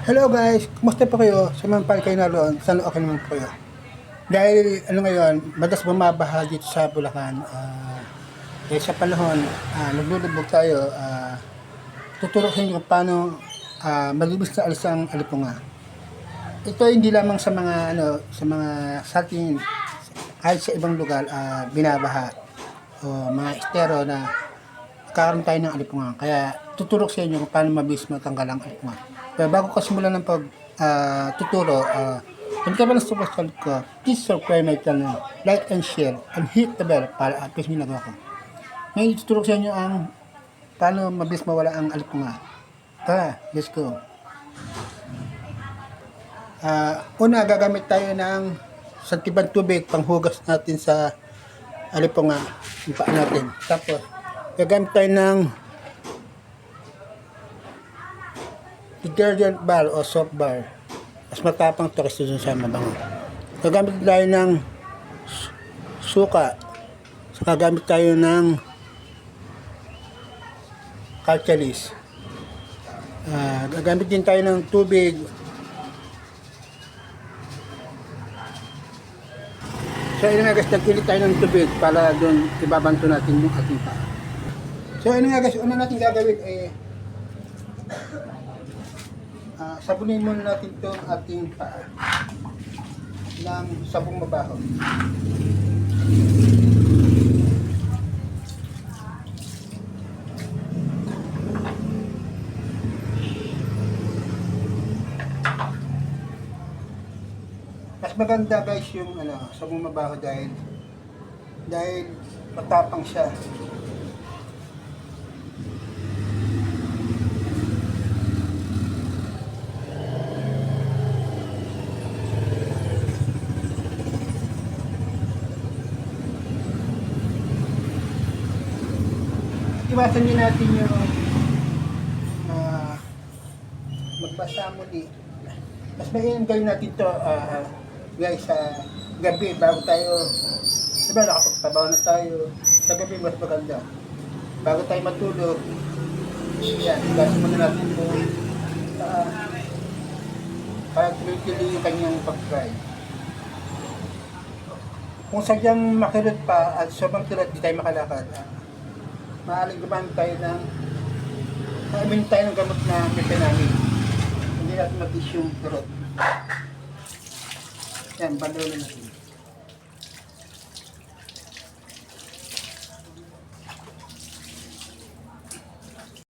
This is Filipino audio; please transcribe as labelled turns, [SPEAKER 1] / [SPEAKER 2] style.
[SPEAKER 1] Hello guys, kumusta po kayo? Pali kayo naroon, sana okay naman po kayo. Dahil ano ngayon, madalas bumabaha dito sa Bulacan. ah dahil sa panahon, uh, naglulubog tayo, ah tuturo sa paano uh, malubos na alis ang alipunga. Ito hindi lamang sa mga ano, sa mga sa ating kahit sa ibang lugar ah, binabaha o mga estero na kakaroon tayo ng alipunga. Kaya tuturo sa inyo kung paano mabilis matanggal ang alipunga. Pero bago ko simulan ng pag ah, tuturo, ah, kung ka ba ng subscribe ko, please subscribe my channel, like and share, and hit the bell para at least may nagawa ko. Ngayon tuturo sa inyo ang paano mabilis mawala ang alipunga. Tara, let's go. Ah, una, gagamit tayo ng santibang tubig panghugas natin sa alipunga, yung paa natin. Tapos, gagamit tayo ng detergent bar o soap bar. Mas matapang to kasi dun sa mabango. Gagamit tayo ng su- suka. So, gagamit tayo ng calcalis. Ah, gagamit din tayo ng tubig So yun nga guys, nagpilit tayo ng tubig para doon ibabanto natin yung ating paa. So yun nga guys, una natin gagawin eh ah, sabunin muna natin itong ating paa ng sabong mabaho. Mas maganda guys yung ano, sabong mabaho dahil dahil matapang siya. Iwasan din natin yung ah, magbasa muli. Mas mainam gawin natin to ah, guys sa gabi bago tayo diba nakapagtrabaho na tayo. Sa gabi mas maganda. Bago tayo matulog yan gas muna natin ito uh, para tuloy-tuloy yung kanyang pag-try. Kung sadyang makirot pa at sobrang kirot di tayo makalakad. ah, maaaring gumamit tayo ng tayo ng gamot na mepenamine. Hindi natin mag-issue yung kirot. Yan, bandolo natin.